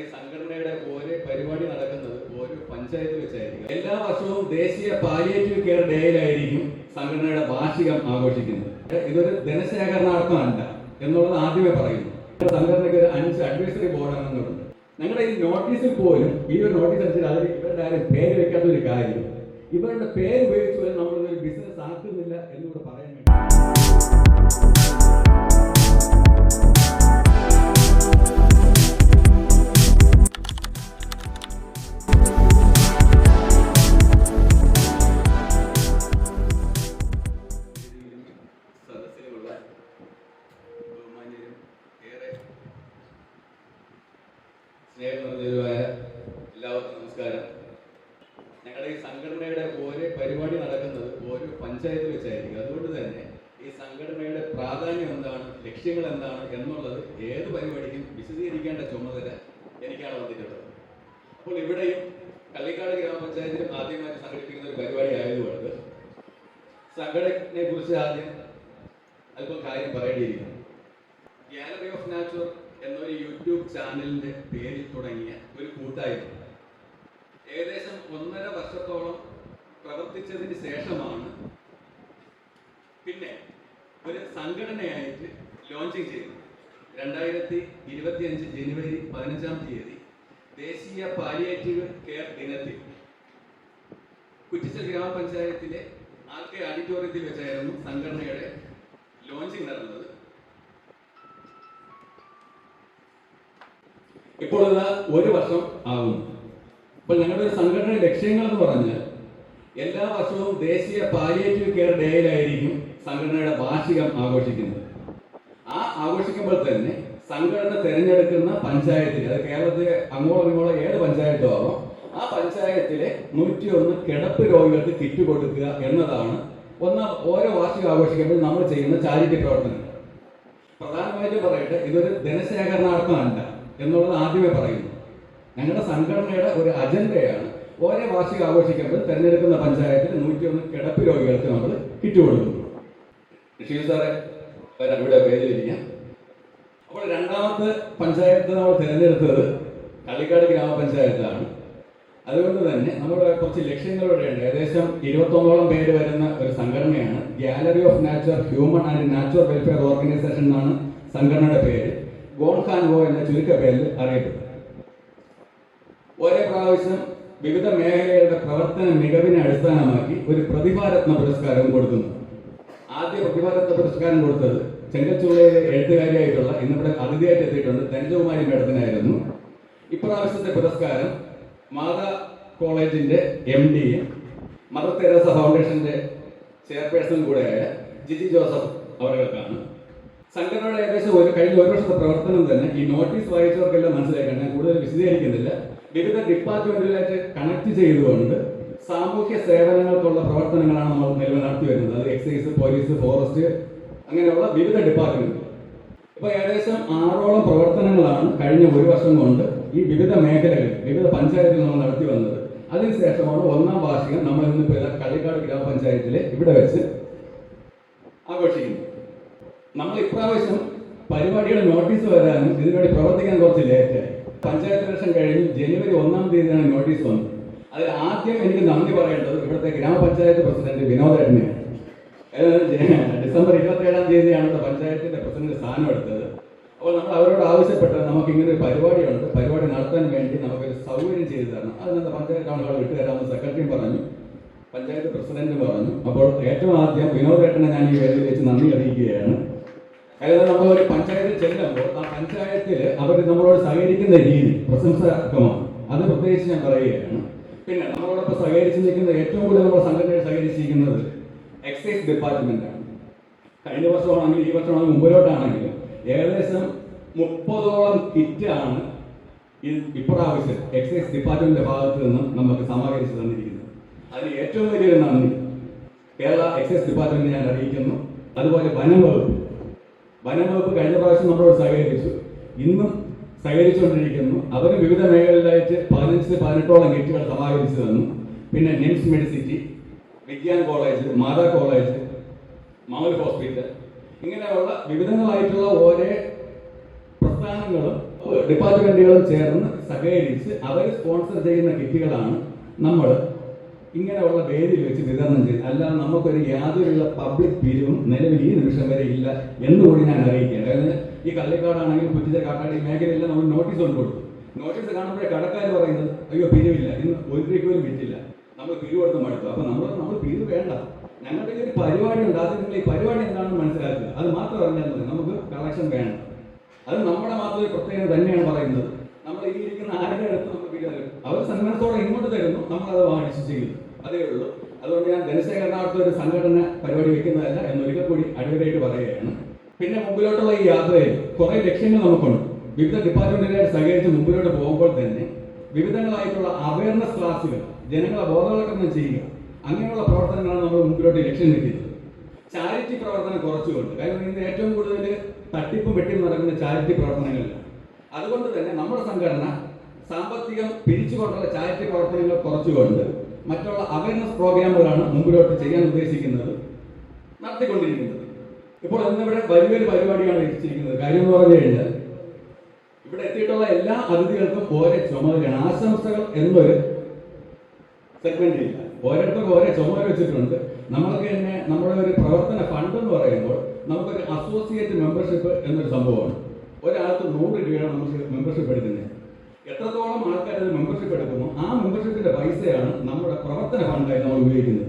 ഈ സംഘടനയുടെ ഓരോ പരിപാടി നടക്കുന്നത് ഓരോ പഞ്ചായത്ത് വെച്ചായിരിക്കും. എല്ലാ വർഷവും ദേശീയ പാലിയേറ്റീവ് കെയർ ഡേയിലായിരിക്കും സംഘടനയുടെ വാർഷികം ആഘോഷിക്കുന്നത്. ഇതൊരു ധനശേഖരണാർത്ഥമല്ല എന്നുള്ളത് ആദ്യമേ പറയുന്നു. സംഘടനയ്ക്ക് ഒരു അഞ്ച് അഡ്വൈസറി ബോർഡ് അംഗങ്ങളുണ്ട്. ഞങ്ങളുടെ ഈ നോട്ടീസിൽ പോലും ഈ ഒരു നോട്ടീസ് അനുസരിച്ച് അതിൽ ഇവരുടെ ആരും പേര് വെക്കാത്ത ഒരു കാര്യം ഇവരുടെ പേര് ഉപയോഗിച്ച് പോലും നമ്മളൊരു ബിസിനസ് ആക്കുന്നില്ല എന്നുകൂടെ പറയാൻ വേണ്ടി സ്നേഹം നിറഞ്ഞവരുമായ എല്ലാവർക്കും നമസ്കാരം. ഞങ്ങളുടെ ഈ സംഘടനയുടെ ഓരോ പരിപാടി നടക്കുന്നത് ഓരോ പഞ്ചായത്തിൽ വെച്ചായിരിക്കും. അതുകൊണ്ട് തന്നെ ഈ സംഘടനയുടെ പ്രാധാന്യം എന്താണ് ലക്ഷ്യങ്ങൾ എന്താണ് എന്നുള്ളത് ഏത് പരിപാടിക്കും വിശദീകരിക്കേണ്ട ചുമതല എനിക്കാണ് വന്നിട്ടുള്ളത്. അപ്പോൾ ഇവിടെയും കള്ളിക്കാട് ഗ്രാമപഞ്ചായത്തിലും ആദ്യമായി സംഘടിപ്പിക്കുന്ന ഒരു പരിപാടി ആയതുകൊണ്ട് സംഘടനയെ കുറിച്ച് ആദ്യം അല്പം കാര്യം പറയേണ്ടിയിരിക്കുന്നു. ഗാലറി ഓഫ് നാച്ചുർ എന്നൊരു യൂട്യൂബ് ചാനലിന്റെ പേരിൽ തുടങ്ങിയ ഒരു കൂട്ടായ്മ. ഏകദേശം ഒന്നര വർഷത്തോളം പ്രവർത്തിച്ചതിന് ശേഷമാണ് പിന്നെ ഒരു സംഘടനയായിട്ട് ലോഞ്ചിങ് ചെയ്തത്. രണ്ടായിരത്തി ഇരുപത്തിയഞ്ച് ജനുവരി പതിനഞ്ചാം തീയതി ദേശീയ പാലിയേറ്റീവ് കെയർ ദിനത്തിൽ. കുറ്റിച്ചൽ ഗ്രാമപഞ്ചായത്തിലെ ആർ കെ ഓഡിറ്റോറിയത്തിൽ വെച്ചായിരുന്നു സംഘടനയുടെ ലോഞ്ചിങ് നടന്നത്. ഇപ്പോൾ ഇത് ഒരു വർഷം ആകുന്നു. അപ്പോൾ ഞങ്ങളുടെ സംഘടന ലക്ഷ്യങ്ങൾ എന്ന് പറഞ്ഞാൽ എല്ലാ വർഷവും ദേശീയ പാലിയേറ്റീവ് കെയർ ഡേയിലായിരിക്കും സംഘടനയുടെ വാർഷികം ആഘോഷിക്കുന്നത്. ആ ആഘോഷിക്കുമ്പോൾ തന്നെ സംഘടന തിരഞ്ഞെടുക്കുന്ന പഞ്ചായത്തിൽ അത് കേരളത്തിലെ അങ്ങോളം ഇങ്ങോളം ഏത് പഞ്ചായത്തോളം ആ പഞ്ചായത്തിലെ നൂറ്റി ഒന്ന് കിടപ്പ് രോഗികൾക്ക് കിറ്റ് കൊടുക്കുക എന്നതാണ് ഒന്നാം ഓരോ വാർഷികം ആഘോഷിക്കുമ്പോൾ നമ്മൾ ചെയ്യുന്ന ചാരിറ്റി പ്രവർത്തനങ്ങൾ പ്രധാനമായിട്ട് പറയട്ടെ ഇതൊരു ധനശേഖരണാർത്ഥമല്ല. എന്നുള്ളത് ആദ്യമേ പറയുന്നു. ഞങ്ങളുടെ സംഘടനയുടെ ഒരു അജണ്ടയാണ് ഓരോ വാർഷികം ആഘോഷിക്കുമ്പോൾ തെരഞ്ഞെടുക്കുന്ന പഞ്ചായത്തിൽ നൂറ്റി ഒന്ന് കിടപ്പ് രോഗികൾക്ക് നമ്മൾ കിറ്റ് ഋഷി സാറെ ഇവിടെ പേരിലിരിക്കാം. അപ്പോൾ രണ്ടാമത്തെ പഞ്ചായത്ത് നമ്മൾ തിരഞ്ഞെടുത്തത് കള്ളിക്കാട് ഗ്രാമപഞ്ചായത്താണ്. അതുകൊണ്ട് തന്നെ നമ്മുടെ കുറച്ച് ലക്ഷ്യങ്ങളിവിടെയുണ്ട് ഏകദേശം ഇരുപത്തൊന്നോളം പേര് വരുന്ന ഒരു സംഘടനയാണ്. Gallery of natural human and natural welfare organisation എന്നാണ് സംഘടനയുടെ പേര്. ഗോൺഖാൻവോ എന്ന ചുരുക്ക പേരിൽ ഒരേ പ്രാവശ്യം വിവിധ മേഖലകളുടെ പ്രവർത്തന മികവിനെ അടിസ്ഥാനമാക്കി ഒരു പ്രതിഭാരത്ന പുരസ്കാരം കൊടുക്കുന്നു. ആദ്യ പ്രതിഭാരത്ന പുരസ്കാരം കൊടുത്തത് ചെങ്കച്ചൂളയിലെ എഴുത്തുകാരിയായിട്ടുള്ള ഇന്നിവിടെ അതിഥിയായിട്ട് എത്തിയിട്ടുണ്ട് ധനജകുമാരി മേഡത്തിനായിരുന്നു. ഇപ്രാവശ്യത്തെ പുരസ്കാരം മാതാ കോളേജിന്റെ എം ഡിയും മദർ തെരേസ ഫൗണ്ടേഷന്റെ ചെയർപേഴ്സൺ കൂടെയായ ജിജി ജോസഫ് അവർക്കാണ് സംഘടനയുടെ ഏകദേശം ഒരു കഴിഞ്ഞ ഒരു വർഷത്തെ പ്രവർത്തനം തന്നെ ഈ നോട്ടീസ് വായിച്ചവർക്കെല്ലാം മനസ്സിലാക്കാൻ ഞാൻ കൂടുതൽ വിശദീകരിക്കുന്നില്ല. വിവിധ ഡിപ്പാർട്ട്മെന്റുകളായിട്ട് കണക്ട് ചെയ്തുകൊണ്ട് സാമൂഹ്യ സേവനങ്ങൾക്കുള്ള പ്രവർത്തനങ്ങളാണ് നമ്മൾ നിലവിൽ നടത്തി വരുന്നത്. അത് എക്സൈസ് പോലീസ് ഫോറസ്റ്റ് അങ്ങനെയുള്ള വിവിധ ഡിപ്പാർട്ട്മെന്റ് ഇപ്പൊ ഏകദേശം ആറോളം പ്രവർത്തനങ്ങളാണ് കഴിഞ്ഞ ഒരു വർഷം കൊണ്ട് ഈ വിവിധ മേഖലകളിൽ വിവിധ പഞ്ചായത്തിൽ നമ്മൾ നടത്തി വന്നത്. അതിനുശേഷമാണ് ഒന്നാം വാർഷികം നമ്മൾ ഇന്ന് കളിക്കാട് ഗ്രാമപഞ്ചായത്തിലെ ഇവിടെ വെച്ച് ആഘോഷിക്കുന്നത്. നമ്മൾ ഇപ്രാവശ്യം പരിപാടിയുടെ നോട്ടീസ് വരാനും ഇതിനുവേണ്ടി പ്രവർത്തിക്കാൻ കുറച്ച് ലേറ്റായി പഞ്ചായത്ത് ഇലക്ഷൻ കഴിഞ്ഞ് ജനുവരി ഒന്നാം തീയതിയാണ് നോട്ടീസ് വന്നത്. അതിൽ ആദ്യം എനിക്ക് നന്ദി പറയേണ്ടത് ഇവിടുത്തെ ഗ്രാമപഞ്ചായത്ത് പ്രസിഡന്റ് ജ- ഡിസംബർ ഇരുപത്തി ഏഴാം തീയതിയാണ് പഞ്ചായത്തിന്റെ പ്രസിഡന്റ് സ്ഥാനം എടുത്തത്. അപ്പോൾ നമ്മൾ അവരോട് ആവശ്യപ്പെട്ടത് നമുക്ക് ഇങ്ങനെ ഒരു പരിപാടിയുണ്ട്. പരിപാടി നടത്താൻ വേണ്ടി നമുക്കൊരു സൗകര്യം ചെയ്തു തരണം. അതിനകത്ത് പഞ്ചായത്ത് ആളുകൾ വിട്ടുതരാമെന്ന് സെക്രട്ടറിയും പറഞ്ഞു. പഞ്ചായത്ത് പ്രസിഡന്റ് പറഞ്ഞു. അപ്പോൾ ഏറ്റവും ആദ്യം വിനോദേട്ടനെ ഞാൻ ഈ വേദിയിൽ വെച്ച് നന്ദി അറിയിക്കുകയാണ്. അതായത് നമ്മൾ ഒരു പഞ്ചായത്തിൽ ചെല്ലുമ്പോൾ ആ പഞ്ചായത്തിൽ അവർ നമ്മളോട് സഹകരിക്കുന്ന രീതി പ്രശംസകമാണ് അത് പ്രത്യേകിച്ച് ഞാൻ പറയുകയാണ്. പിന്നെ നമ്മളോടൊപ്പം സഹകരിച്ച് നിൽക്കുന്ന ഏറ്റവും കൂടുതൽ നമ്മുടെ സംഘടനയിൽ സഹകരിച്ചിരിക്കുന്നത് എക്സൈസ് ഡിപ്പാർട്ട്മെന്റ് ആണ്. കഴിഞ്ഞ വർഷമാണെങ്കിൽ ഈ വർഷമാണെങ്കിൽ മുമ്പിലോട്ടാണെങ്കിലും ഏകദേശം മുപ്പതോളം കിറ്റാണ് ഇപ്രാവശ്യം എക്സൈസ് ഡിപ്പാർട്ട്മെന്റിന്റെ ഭാഗത്ത് നിന്നും നമുക്ക് സമാഹരിച്ചു തന്നിരിക്കുന്നത്. അതിന് ഏറ്റവും വലിയൊരു നന്ദി. കേരള എക്സൈസ് ഡിപ്പാർട്ട്മെന്റ് ഞാൻ അറിയിക്കുന്നു. അതുപോലെ വനം വകുപ്പ്. വനം വകുപ്പ് കഴിഞ്ഞ പ്രാവശ്യം നമ്മളോട് സഹകരിച്ചു. ഇന്നും സഹകരിച്ചുകൊണ്ടിരിക്കുന്നു. അവരും വിവിധ മേഖലകളിലായിട്ട് പതിനഞ്ച് പതിനെട്ടോളം ഗേറ്റുകൾ സമാഹരിച്ചു തന്നു പിന്നെ NIMS Medicity Vijnan college Mata college മൗൽ hospital ഇങ്ങനെയുള്ള വിവിധങ്ങളായിട്ടുള്ള ഓരോ പ്രസ്ഥാനങ്ങളും ഡിപ്പാർട്ട്മെന്റുകളും ചേർന്ന് സഹകരിച്ച് അവർ സ്പോൺസർ ചെയ്യുന്ന കിറ്റുകളാണ് നമ്മൾ ഇങ്ങനെയുള്ള വേദി വെച്ച് വിതരണം ചെയ്ത് അല്ലാതെ നമുക്കൊരു യാതൊരുള്ള പബ്ലിക് പിരിവും നിലവിൽ ഈ നിമിഷം വരെ ഇല്ല എന്നുകൂടി ഞാൻ അറിയിക്കുകയാണ്. അതായത് ഈ കള്ളിക്കാടാണെങ്കിൽ പുറ്റിച്ച കാട്ടാടി മേഖലയെല്ലാം നമ്മൾ നോട്ടീസ് കൊണ്ട് കൊടുത്തു നോട്ടീസ് കാണുമ്പോഴേ കടക്കാർ പറയുന്നത് അയ്യോ പിരിവില്ല. ഇന്ന് ഒരു രൂപ പോലും വിറ്റില്ല. നമ്മൾ പിരിവ് കൊടുത്ത് മടുത്തു. അപ്പൊ നമ്മൾ നമ്മൾ പിരിവ് വേണ്ട. ഞങ്ങളുടെ ഒരു പരിപാടി ഉണ്ട്. അത് നിങ്ങൾ ഈ പരിപാടി എന്താണെന്ന് മനസ്സിലാക്കുക. അത് മാത്രം അറിഞ്ഞാൽ മതി. നമുക്ക് കളക്ഷൻ വേണം അത് നമ്മുടെ മാത്രം പ്രത്യേകത തന്നെയാണ് പറയുന്നത്. നമ്മൾ ഈ ഇരിക്കുന്ന ആരുടെ അടുത്ത് നമുക്ക് പിരിവ് അവർ സന്മനത്തോടെ ഇങ്ങോട്ട് തരുന്നു. നമ്മളത് വാങ്ങിച്ച് ചെയ്യുന്നു അതേ ഉള്ളൂ. അതുകൊണ്ട് ഞാൻ ധനശേഖരണാർത്ഥ ഒരു സംഘടന പരിപാടി വെക്കുന്നതല്ല എന്നൊരിക്കൽ കൂടി അടിവരായിട്ട് പറയുകയാണ്. പിന്നെ മുമ്പിലോട്ടുള്ള ഈ യാത്രയിൽ കുറെ ലക്ഷ്യങ്ങൾ നമുക്കുണ്ട്. വിവിധ ഡിപ്പാർട്ട്മെന്റുകാർ സഹകരിച്ച് മുമ്പിലോട്ട് പോകുമ്പോൾ തന്നെ വിവിധങ്ങളായിട്ടുള്ള അവയർനെസ് ക്ലാസ്സുകൾ ജനങ്ങളെ ബോധവൽക്കരണം ചെയ്യുക അങ്ങനെയുള്ള പ്രവർത്തനങ്ങളാണ് നമ്മൾ മുമ്പിലോട്ട് ലക്ഷ്യം വെക്കുന്നത്. ചാരിറ്റി പ്രവർത്തനം കുറച്ചുകൊണ്ട്. കാരണം ഇന്ന് ഏറ്റവും കൂടുതൽ തട്ടിപ്പും വെട്ടിയും നടക്കുന്ന ചാരിറ്റി പ്രവർത്തനങ്ങളിലാണ് അതുകൊണ്ട് തന്നെ നമ്മുടെ സംഘടന സാമ്പത്തികം പിരിച്ചുകൊണ്ടുള്ള ചാരിറ്റി പ്രവർത്തനങ്ങൾ കുറച്ചുകൊണ്ട് മറ്റുള്ള അവയർനെസ് പ്രോഗ്രാമുകളാണ് മുമ്പിലോട്ട് ചെയ്യാൻ ഉദ്ദേശിക്കുന്നത് നടത്തിക്കൊണ്ടിരിക്കുന്നത്. ഇപ്പോൾ ഇന്നിവിടെ വലിയൊരു പരിപാടിയാണ് വെച്ചിരിക്കുന്നത്. കാര്യം എന്ന് പറഞ്ഞു കഴിഞ്ഞാൽ ഇവിടെ എത്തിയിട്ടുള്ള എല്ലാ അതിഥികൾക്കും ഓരോ ചുമതലയാണ്. ആശംസകൾ എന്നൊരു സെഗ്മെന്റ് ഇല്ല. ഓരോരുത്തർക്കും ഓരോ ചുമതല വെച്ചിട്ടുണ്ട്. നമ്മൾക്ക് തന്നെ നമ്മുടെ ഒരു പ്രവർത്തന ഫണ്ട് എന്ന് പറയുമ്പോൾ നമുക്കൊരു അസോസിയേറ്റ് മെമ്പർഷിപ്പ് എന്നൊരു സംഭവമാണ്. ഒരാൾക്ക് നൂറ് രൂപയാണ് നമുക്ക് മെമ്പർഷിപ്പ് എടുക്കുന്നത്. എത്രത്തോളം ആൾക്കാർ അത് മെമ്പർഷിപ്പ് എടുക്കുന്നു ആ മെമ്പർഷിപ്പിന്റെ പൈസയാണ് നമ്മുടെ പ്രവർത്തന ഫണ്ടായി നമ്മൾ ഉപയോഗിക്കുന്നത്.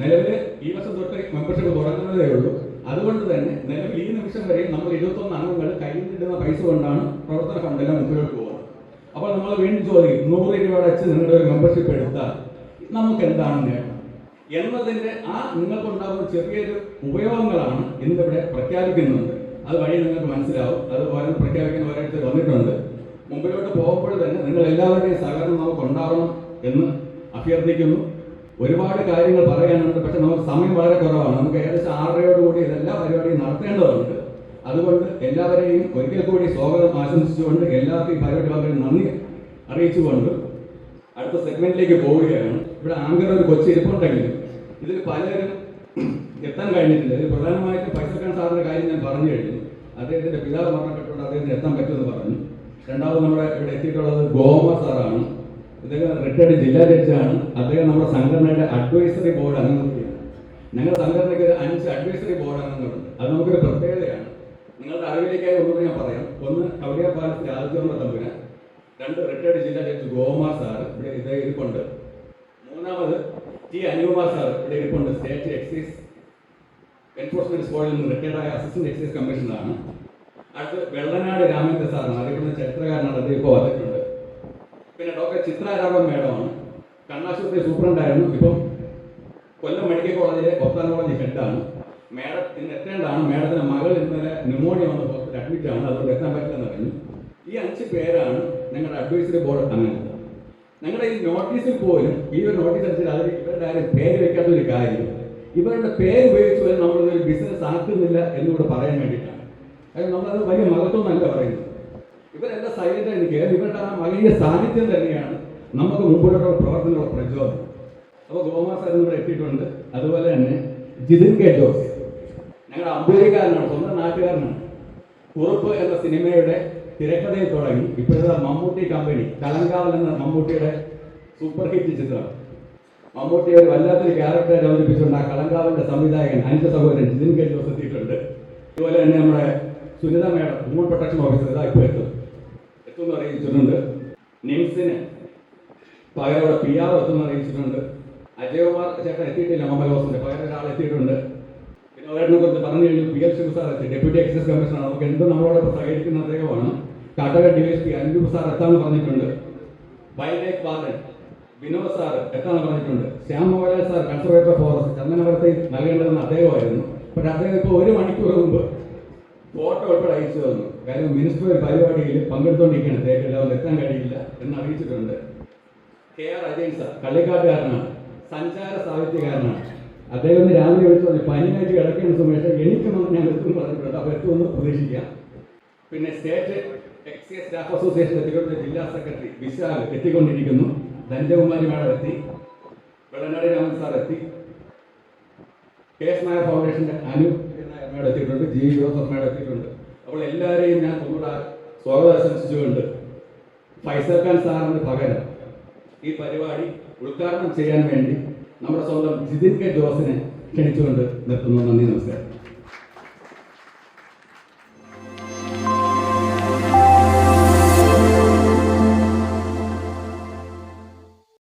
നിലവിൽ ഈ വർഷം തൊട്ട് മെമ്പർഷിപ്പ് തുടങ്ങുന്നതേ ഉള്ളൂ. അതുകൊണ്ട് തന്നെ നിലവിൽ ഈ നിമിഷം വരെ നമ്മൾ ഇരുപത്തൊന്ന് അംഗങ്ങൾ കയ്യിൽ നിന്നിടുന്ന പൈസ കൊണ്ടാണ് പ്രവർത്തന ഫണ്ടെല്ലാം മുമ്പിലോട്ട് പോകുന്നത്. അപ്പോൾ നമ്മൾ വീണ്ടും ചോദിക്കും നൂറ് രൂപ അടച്ച് നിങ്ങളുടെ ഒരു മെമ്പർഷിപ്പ് എടുത്താൽ നമുക്ക് എന്താണ് നേട്ടം? എന്നതിന്റെ ആ നിങ്ങൾക്ക് ഉണ്ടാകുന്ന ചെറിയൊരു ഉപയോഗങ്ങളാണ് ഇന്നിവിടെ പ്രഖ്യാപിക്കുന്നുണ്ട് അത് വഴി നിങ്ങൾക്ക് മനസ്സിലാവും. അതുപോലെ പ്രഖ്യാപിക്കുന്ന ഒരാഴ്ച വന്നിട്ടുണ്ട്. മുമ്പിലോട്ട് പോകുമ്പോൾ തന്നെ നിങ്ങൾ എല്ലാവരുടെയും സഹകരണം നമുക്ക് ഉണ്ടാവണം എന്ന് അഭ്യർത്ഥിക്കുന്നു. ഒരുപാട് കാര്യങ്ങൾ പറയാനുണ്ട് പക്ഷെ നമുക്ക് സമയം വളരെ കുറവാണ്. നമുക്ക് ഏകദേശം ആറരയോട് കൂടി ഇതെല്ലാ പരിപാടിയും നടത്തേണ്ടതുണ്ട്. അതുകൊണ്ട് എല്ലാവരെയും ഒരിക്കൽ കൂടി സ്വാഗതം ആശംസിച്ചുകൊണ്ട് എല്ലാവർക്കും ഈ പരിപാടി വളരെ നന്ദി അറിയിച്ചുകൊണ്ട് അടുത്ത സെഗ്മെന്റിലേക്ക് പോവുകയാണ്. ഇവിടെ ആങ്കർ ഒരു കൊച്ചി ഇരിപ്പുണ്ടെങ്കിലും ഇതിൽ പലരും എത്താൻ കഴിഞ്ഞിട്ടില്ല. ഇതിൽ പ്രധാനമായിട്ടും പൈസക്കാൻ സാറിന്റെ കാര്യം ഞാൻ പറഞ്ഞു കഴിഞ്ഞു. അദ്ദേഹത്തിന്റെ പിതാവ് മരണപ്പെട്ടുകൊണ്ട് അദ്ദേഹത്തിന് എത്താൻ പറ്റുമെന്ന് പറഞ്ഞു. രണ്ടാമത് നമ്മുടെ ഇവിടെ എത്തിയിട്ടുള്ളത് ഗോമ സാറാണ്. ഇദ്ദേഹം റിട്ടയർഡ് ജില്ലാ ജഡ്ജാണ്. അദ്ദേഹം നമ്മുടെ സംഘടനയുടെ അഡ്വൈസറി ബോർഡ് അംഗങ്ങളാണ് ഞങ്ങളുടെ സംഘടനയ്ക്ക് ഒരു അഞ്ച് അഡ്വൈസറി ബോർഡ് അംഗങ്ങളുണ്ട്. അത് നമുക്കൊരു പ്രത്യേകതയാണ്. നിങ്ങളുടെ അറിവിലേക്കായി ഒന്നുകൂടി ഞാൻ പറയാം. ഒന്ന് കവിയ പാലത്തിൽ ആദിത്യമ തമ്പുരാൻ രണ്ട് റിട്ടയർഡ് ജില്ലാ ജഡ്ജ് ഗോമാർ സാർ ഇവിടെ ഇതേ ഇരിപ്പുണ്ട്. മൂന്നാമത് ടി അനുകുമാർ സാർ ഇവിടെ ഇരിപ്പുണ്ട്. സ്റ്റേറ്റ് എക്സൈസ് എൻഫോഴ്സ്മെന്റ് സ്ക്വാഡിൽ നിന്ന് റിട്ടയർഡായ അസിസ്റ്റന്റ് എക്സൈസ് കമ്മീഷണറാണ് അടുത്ത് വെള്ളനാട് രാമേന്ദ്ര സാറാണ് അറിയപ്പെടുന്ന ചരിത്രകാരനാണ് അദ്ദേഹം ഇപ്പോൾ വന്നിട്ടുണ്ട്. പിന്നെ ഡോക്ടർ ചിത്രാരാമൻ മേഡമാണ്. കണ്ണാശുപത്രി സൂപ്രണ്ടായിരുന്നു. ഇപ്പം കൊല്ലം മെഡിക്കൽ കോളേജിലെ ഒത്താൻ കോളേജ് ഹെഡാണ് മേഡം ഇന്ന് എത്തേണ്ടതാണ്. മേഡത്തിന്റെ മകൾ ഇന്നലെ ന്യൂമോണിയ വന്ന ഹോസ്പിറ്റൽ അഡ്മിറ്റ് ആണ്. അതുകൊണ്ട് എത്താൻ പറ്റില്ലെന്ന് പറഞ്ഞു ഈ അഞ്ച് പേരാണ് ഞങ്ങളുടെ അഡ്വൈസറി ബോർഡ് അംഗങ്ങൾ. ഞങ്ങളുടെ ഈ നോട്ടീസിൽ പോലും ഈ ഒരു നോട്ടീസ് അനുസരിച്ച് അതിൽ ഇവരുടെ ആരും പേര് വെക്കാത്ത ഒരു കാര്യം. ഇവരുടെ പേര് ഉപയോഗിച്ച് പോലും നമ്മളൊരു ബിസിനസ് ആക്കുന്നില്ല എന്നുകൂടെ പറയാൻ വേണ്ടിയിട്ടാണ്. നമ്മളത് വലിയ മഹത്വം എന്നല്ല പറയുന്നത്. ഇവരെല്ലാം സൈലന്റ് എനിക്ക് ഇവരുടെ ആ വലിയ സാന്നിധ്യം തന്നെയാണ് നമുക്ക് മുമ്പോട്ടുള്ള പ്രവർത്തനങ്ങളുടെ പ്രചോദനം. അപ്പോൾ ഗോമാസ് ഇവിടെ എത്തിയിട്ടുണ്ട്. അതുപോലെ തന്നെ ജിതിൻ കെ ജോസ്. ഞങ്ങളുടെ അമ്പൂരിക്കാരനാണ് സ്വന്തം നാട്ടുകാരനാണ്. കുറുപ്പ് എന്ന സിനിമയുടെ തിരക്കഥയിൽ തുടങ്ങി. ഇപ്പോഴത്തെ മമ്മൂട്ടി കമ്പനി കലങ്കാവൽ എന്ന മമ്മൂട്ടിയുടെ സൂപ്പർ ഹിറ്റ് ചിത്രം മമ്മൂട്ടി ഒരു വല്ലാത്തൊരു ക്യാരക്ടർ അവതരിപ്പിച്ചുകൊണ്ട് ആ കളങ്കാവലിന്റെ സംവിധായകൻ അനിത സഹോദരൻ ജിതിൻ കെ ജോസ് എത്തിയിട്ടുണ്ട്. അതുപോലെ തന്നെ നമ്മുടെ Sunitha madam human protection officer ഇതാ ഇപ്പോൾ എത്തും. എത്തുമെന്ന് അറിയിച്ചിട്ടുണ്ട്. നിംസിന് പകരം പി ആർ എത്തുമെന്ന് അറിയിച്ചിട്ടുണ്ട്. അജയകുമാർ ചേട്ടൻ എത്തിയിട്ടില്ല മൊബൈൽ ഹൗസിന്റെ പകരം ഒരാൾ എത്തിയിട്ടുണ്ട്. പിന്നെ ഒരെണ്ണം കുറിച്ച് പറഞ്ഞു കഴിഞ്ഞു. പി എൽ ശിവസാർ എത്തി. ഡെപ്യൂട്ടി എക്സൈസ് കമ്മീഷണർ നമുക്ക് എന്ത് നമ്മളോട് സഹകരിക്കുന്ന അദ്ദേഹമാണ്. Kattaka D S P Anoop sir എത്താന്ന് പറഞ്ഞിട്ടുണ്ട്. ലൈഫ് വാർഡൻ വിനോദ് സാർ എത്താന്ന് പറഞ്ഞിട്ടുണ്ട്. Shyam Mohanlal sir conservator forest ചന്ദനപുരത്തെ നൽകേണ്ടതെന്ന് അദ്ദേഹമായിരുന്നു. പക്ഷെ അദ്ദേഹം ഇപ്പോൾ ഒരു മണിക്കൂർ മുമ്പ് ഫോട്ടോ ഉൾപ്പെടെ അയച്ചു തന്നു. കാര്യം മിനിസ്റ്റർ പരിപാടിയിൽ പങ്കെടുത്തുകൊണ്ടിരിക്കുകയാണ് തേക്ക് എല്ലാവരും എത്താൻ കഴിയില്ല എന്ന് അറിയിച്ചിട്ടുണ്ട്. കെ ആർ അജയൻ സാർ കള്ളിക്കാട്ടുകാരനാണ്. സഞ്ചാര സാഹിത്യകാരനാണ്. അദ്ദേഹം രാവിലെ വിളിച്ചു പറഞ്ഞു പനിയായിട്ട് കിടക്കുന്ന സമയത്ത് എനിക്കൊന്നും ഞാൻ എത്തും പറഞ്ഞിട്ടുണ്ട്. അപ്പോൾ എത്തുമെന്ന് പ്രതീക്ഷിക്കാം. പിന്നെ state excise staff association Thiruvananthapuram ജില്ലാ സെക്രട്ടറി വിശാൽ എത്തിക്കൊണ്ടിരിക്കുന്നു. ധനജകുമാരി മാഡം എത്തി. വെള്ളനാടി രാമൻ സാർ എത്തി. കെ എസ് നായർ ഫൗണ്ടേഷന്റെ അനു മേഡം എത്തിയിട്ടുണ്ട് ജി അപ്പോൾ എല്ലാവരെയും ഞാൻ ഒന്നുകൂടെ സ്വാഗതം ആശംസിച്ചുകൊണ്ട് ഫൈസൽ ഖാൻ സാറിന് പകരം ഈ പരിപാടി ഉദ്ഘാടനം ചെയ്യാൻ വേണ്ടി നമ്മുടെ സ്വന്തം ജിതിൻ കെ ജോസിനെ ക്ഷണിച്ചുകൊണ്ട് നിർത്തുന്നു. നന്ദി നമസ്കാരം.